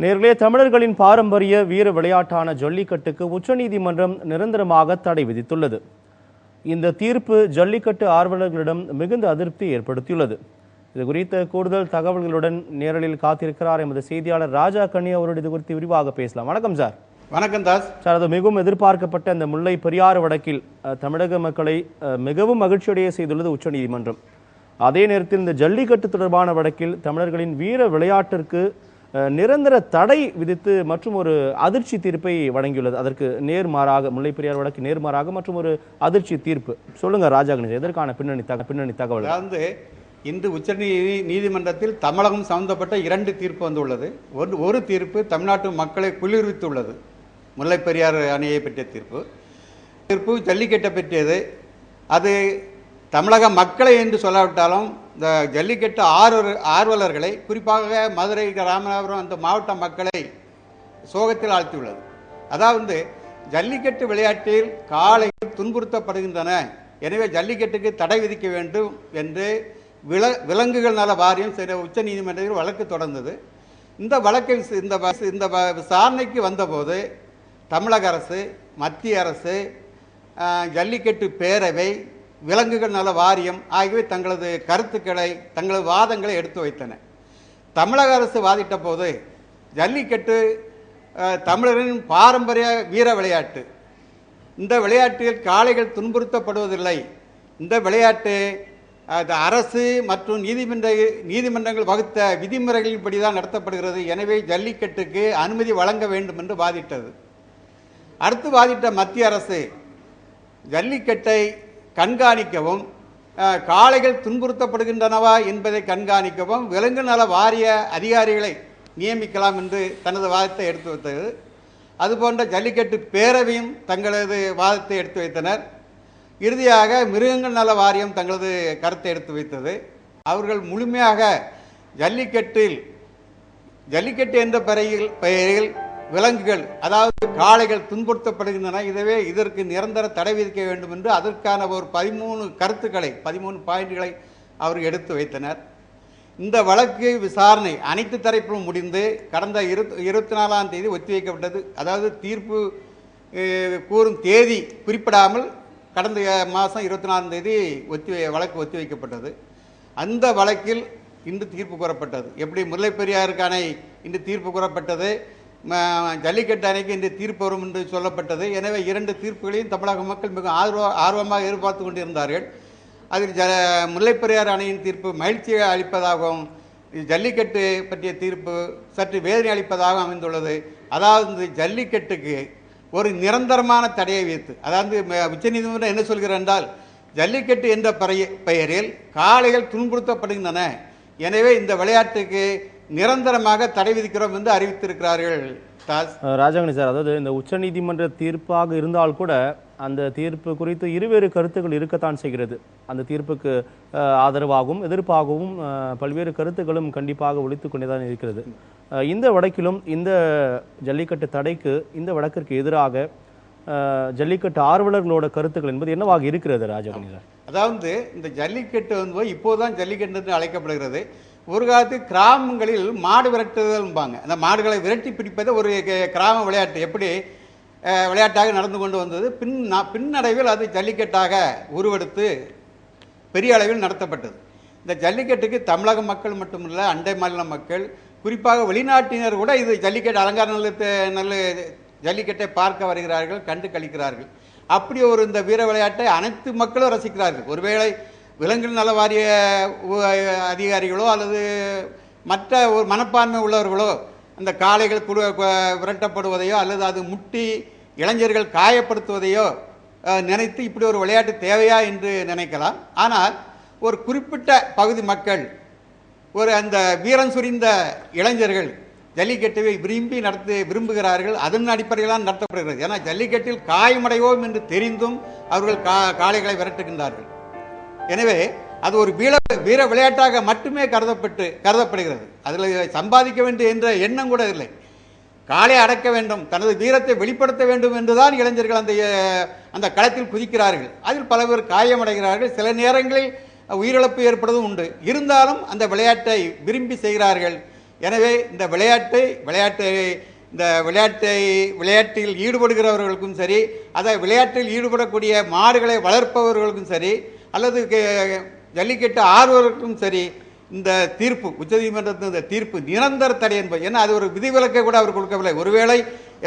நேர்களே தமிழர்களின் பாரம்பரிய வீர விளையாட்டான ஜல்லிக்கட்டுக்கு உச்சநீதிமன்றம் நிரந்தரமாக தடை விதித்துள்ளது. இந்த தீர்ப்பு ஜல்லிக்கட்டு ஆர்வலர்களிடம் மிகுந்த அதிருப்தி ஏற்படுத்தியுள்ளது. இது குறித்த கூடுதல் தகவல்களுடன் நேரலில் காத்திருக்கிறார் எமது செய்தியாளர் ராஜா கண்ணி அவரோடு இது குறித்து விரிவாக பேசலாம். வணக்கம் சார். வணக்கம் தாஸ். சார் அது மிகவும் எதிர்பார்க்கப்பட்ட அந்த முல்லை பெரியாறு வழக்கில் அஹ், தமிழக மக்களை மிகவும் மகிழ்ச்சியடைய செய்துள்ளது உச்சநீதிமன்றம். அதே நேரத்தில் இந்த ஜல்லிக்கட்டு தொடர்பான வழக்கில் தமிழர்களின் வீர விளையாட்டிற்கு நிரந்தர தடை விதித்து மற்றும் ஒரு அதிர்ச்சி தீர்ப்பை வழங்கியுள்ளது. அதற்கு நேர்மாறாக முல்லை பெரியார் வழக்கு நேர்மாறாக மற்றும் ஒரு அதிர்ச்சி தீர்ப்பு. சொல்லுங்க ராஜா எதற்கான பின்னணி தக பின்னணி தகவல் அதாவது இன்று உச்சநீதி நீதிமன்றத்தில் தமிழகம் சம்பந்தப்பட்ட இரண்டு தீர்ப்பு வந்துள்ளது. ஒரு ஒரு தீர்ப்பு தமிழ்நாட்டு மக்களை குளிர்வித்துள்ளது. முல்லைப்பெரியார் அணையை பற்றிய தீர்ப்பு. தீர்ப்பு ஜல்லிக்கட்டை பற்றியது அது தமிழக மக்களை என்று சொல்லாவிட்டாலும் இந்த ஜல்லிக்கட்டு ஆர்வ ஆர்வலர்களை குறிப்பாக மதுரை ராமநாதபுரம் அந்த மாவட்ட மக்களை சோகத்தில் ஆழ்த்தியுள்ளது. அதாவது ஜல்லிக்கட்டு விளையாட்டில் காலையில் துன்புறுத்தப்படுகின்றன. எனவே ஜல்லிக்கட்டுக்கு தடை விதிக்க வேண்டும் என்று வில விலங்குகள் நல வாரியம் சில உச்ச நீதிமன்றத்தில் வழக்கு தொடர்ந்தது. இந்த வழக்கை இந்த இந்த வ- விசாரணைக்கு வந்தபோது தமிழக அரசு மத்திய அரசு ஜல்லிக்கட்டு பேரவை விலங்குகள் நல வாரியம் ஆகியவை தங்களது கருத்துக்களை தங்களது வாதங்களை எடுத்து வைத்தன. தமிழக அரசு வாதிட்ட போது ஜல்லிக்கட்டு தமிழரின் பாரம்பரிய வீர விளையாட்டு. இந்த விளையாட்டில் காளைகள் துன்புறுத்தப்படுவதில்லை. இந்த விளையாட்டு அது அரசு மற்றும் நீதிமன்ற நீதிமன்றங்கள் வகுத்த விதிமுறைகளின்படி தான் நடத்தப்படுகிறது. எனவே ஜல்லிக்கட்டுக்கு அனுமதி வழங்க வேண்டும் என்று வாதிட்டது. அடுத்து வாதிட்ட மத்திய அரசு ஜல்லிக்கட்டை கண்காணிக்கவும் காளைகள் துன்புறுத்தப்படுகின்றனவா என்பதை கண்காணிக்கவும் விலங்கு நல வாரிய அதிகாரிகளை நியமிக்கலாம் என்று தனது வாதத்தை எடுத்து வைத்தது. அதுபோன்ற ஜல்லிக்கட்டு பேரவையும் தங்களது வாதத்தை எடுத்து வைத்தனர். இறுதியாக மிருகங்கள் நல வாரியம் தங்களது கருத்தை எடுத்து வைத்தது. அவர்கள் முழுமையாக ஜல்லிக்கட்டில் ஜல்லிக்கட்டு என்ற பெயரில் பெயரில் விலங்குகள் அதாவது காளைகள் துன்புறுத்தப்படுகின்றன. இதுவே இதற்கு நிரந்தர தடை விதிக்க வேண்டும் என்று அதற்கான ஒரு பதிமூணு கருத்துக்களை பதிமூணு பாயிண்ட்களை அவர் எடுத்து வைத்தனர். இந்த வழக்கு விசாரணை அனைத்து தரப்பிலும் முடிந்து கடந்த இரு இருபத்தி நாலாம் தேதி ஒத்திவைக்கப்பட்டது. அதாவது தீர்ப்பு கூறும் தேதி குறிப்பிடாமல் கடந்த மாதம் இருபத்தி நாலாம் தேதி ஒத்தி வழக்கு ஒத்திவைக்கப்பட்டது. அந்த வழக்கில் இன்று தீர்ப்பு கூறப்பட்டது. எப்படி முல்லைப் இன்று தீர்ப்பு கூறப்பட்டது? ஜல்லிக்கட்டு அணைக்கு இன்று தீர்ப்பு வரும் என்று சொல்லப்பட்டது. எனவே இரண்டு தீர்ப்புகளையும் தமிழக மக்கள் மிக ஆர்வ ஆர்வமாக எதிர்பார்த்து கொண்டிருந்தார்கள். அதில் ஜ முல்லைப்பெரியார் அணையின் தீர்ப்பு மகிழ்ச்சியை அளிப்பதாகவும் ஜல்லிக்கட்டு பற்றிய தீர்ப்பு சற்று வேதனை அளிப்பதாக அமைந்துள்ளது. அதாவது இந்த ஜல்லிக்கட்டுக்கு ஒரு நிரந்தரமான தடையை வைத்து அதாவது உச்சநீதிமன்றம் என்ன சொல்கிறார் என்றால் ஜல்லிக்கட்டு என்ற பெயரில் காளைகள் துன்புறுத்தப்படுகின்றன. எனவே இந்த விளையாட்டுக்கு நிரந்தரமாக தடை விதிக்கிறோம் என்று அறிவித்திருக்கிறார்கள் ராஜாங்கனி சார் அதாவது இந்த உச்சநீதிமன்ற தீர்ப்பாக இருந்தால் கூட அந்த தீர்ப்பு குறித்து இருவேறு கருத்துக்கள் இருக்கத்தான் செய்கிறது. அந்த தீர்ப்புக்கு ஆதரவாகவும் எதிர்ப்பாகவும் பல்வேறு கருத்துக்களும் கண்டிப்பாக ஒழித்துக் கொண்டே தான் இருக்கிறது இந்த வழக்கிலும் இந்த ஜல்லிக்கட்டு தடைக்கு இந்த வழக்கிற்கு எதிராக ஜல்லிக்கட்டு ஆர்வலர்களோட கருத்துக்கள் என்பது என்னவாக இருக்கிறது ராஜாங்கனி சார்? அதாவது இந்த ஜல்லிக்கட்டு வந்து இப்போதான் ஜல்லிக்கட்டு என்று அழைக்கப்படுகிறது. ஒரு காலத்தில் கிராமங்களில் மாடு விரட்டுதல்பாங்க அந்த மாடுகளை விரட்டி பிடிப்பது ஒரு கிராம விளையாட்டு. எப்படி? விளையாட்டாக நடந்து கொண்டு வந்தது. பின் பின்னடைவில் அது ஜல்லிக்கட்டாக உருவெடுத்து பெரிய அளவில் நடத்தப்பட்டது. இந்த ஜல்லிக்கட்டுக்கு தமிழக மக்கள் மட்டுமல்ல அண்டை மாநில மக்கள் குறிப்பாக வெளிநாட்டினர் கூட இது ஜல்லிக்கட்டு அலங்கார நிலையத்தை நல்ல ஜல்லிக்கட்டை பார்க்க வருகிறார்கள் கண்டு கழிக்கிறார்கள் அப்படி ஒரு இந்த வீர விளையாட்டை அனைத்து மக்களும் ரசிக்கிறார்கள். ஒருவேளை விலங்குகள் நல வாரிய அதிகாரிகளோ அல்லது மற்ற ஒரு மனப்பான்மை உள்ளவர்களோ அந்த காளைகள் குடு விரட்டப்படுவதையோ அல்லது அது முட்டி இளைஞர்கள் காயப்படுத்துவதையோ நினைத்து இப்படி ஒரு விளையாட்டு தேவையா என்று நினைக்கலாம். ஆனால் ஒரு குறிப்பிட்ட பகுதி மக்கள் ஒரு அந்த வீரம் சுரிந்த இளைஞர்கள் ஜல்லிக்கட்டுவை விரும்பி நடத்து விரும்புகிறார்கள் அதன் அடிப்படையிலாம் நடத்தப்படுகிறது. ஏன்னா ஜல்லிக்கட்டில் காயமடைவோம் என்று தெரிந்தும் அவர்கள் கா காளைகளை விரட்டுகின்றார்கள். எனவே அது ஒரு வீர வீர விளையாட்டாக மட்டுமே கருதப்பட்டு கருதப்படுகிறது. அதில் சம்பாதிக்க வேண்டும் என்ற எண்ணம் கூட இல்லை. காலை அடக்க வேண்டும் தனது வீரத்தை வெளிப்படுத்த வேண்டும் என்றுதான் இளைஞர்கள் அந்த அந்த களத்தில் குதிக்கிறார்கள். அதில் பல பேர் காயமடைகிறார்கள். சில நேரங்களில் உயிரிழப்பு ஏற்படுவதும் உண்டு. இருந்தாலும் அந்த விளையாட்டை விரும்பி செய்கிறார்கள். எனவே இந்த விளையாட்டை விளையாட்டை இந்த விளையாட்டை விளையாட்டில் ஈடுபடுகிறவர்களுக்கும் சரி அதை விளையாட்டில் ஈடுபடக்கூடிய மாடுகளை வளர்ப்பவர்களுக்கும் சரி அல்லது ஜல்லிக்கட்டு ஆர்வலருக்கும் சரி இந்த தீர்ப்பு உச்சநீதிமன்றத்தின் இந்த தீர்ப்பு நிரந்தர தடை என்பது ஏன்னா அது ஒரு விதிவிலக்கை கூட அவர் கொடுக்கவில்லை. ஒருவேளை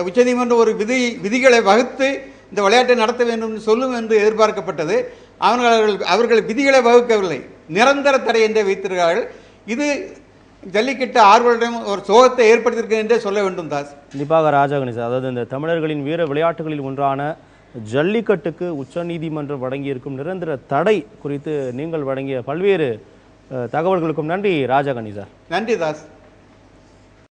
உச்சநீதிமன்றம் ஒரு விதி விதிகளை வகுத்து இந்த விளையாட்டை நடத்த வேண்டும் என்று சொல்லும் என்று எதிர்பார்க்கப்பட்டது. அவர்கள் அவர்கள் விதிகளை வகுக்கவில்லை. நிரந்தர தடை என்றே வைத்திருக்கிறார்கள். இது ஜல்லிக்கட்டு ஆர்வலரிடம் ஒரு சோகத்தை ஏற்படுத்தியிருக்கிறது என்றே சொல்ல வேண்டும் தாஸ். கண்டிப்பாக ராஜா சார் அதாவது இந்த தமிழர்களின் வீர விளையாட்டுகளில் ஒன்றான ஜல்லிக்கட்டுக்கு உச்சநீதிமன்றம் வழங்கியிருக்கும் நிரந்தர தடை குறித்து நீங்கள் வழங்கிய பல்வேறு தகவல்களுக்கும் நன்றி ராஜா கணேசா. நன்றி தாஸ்.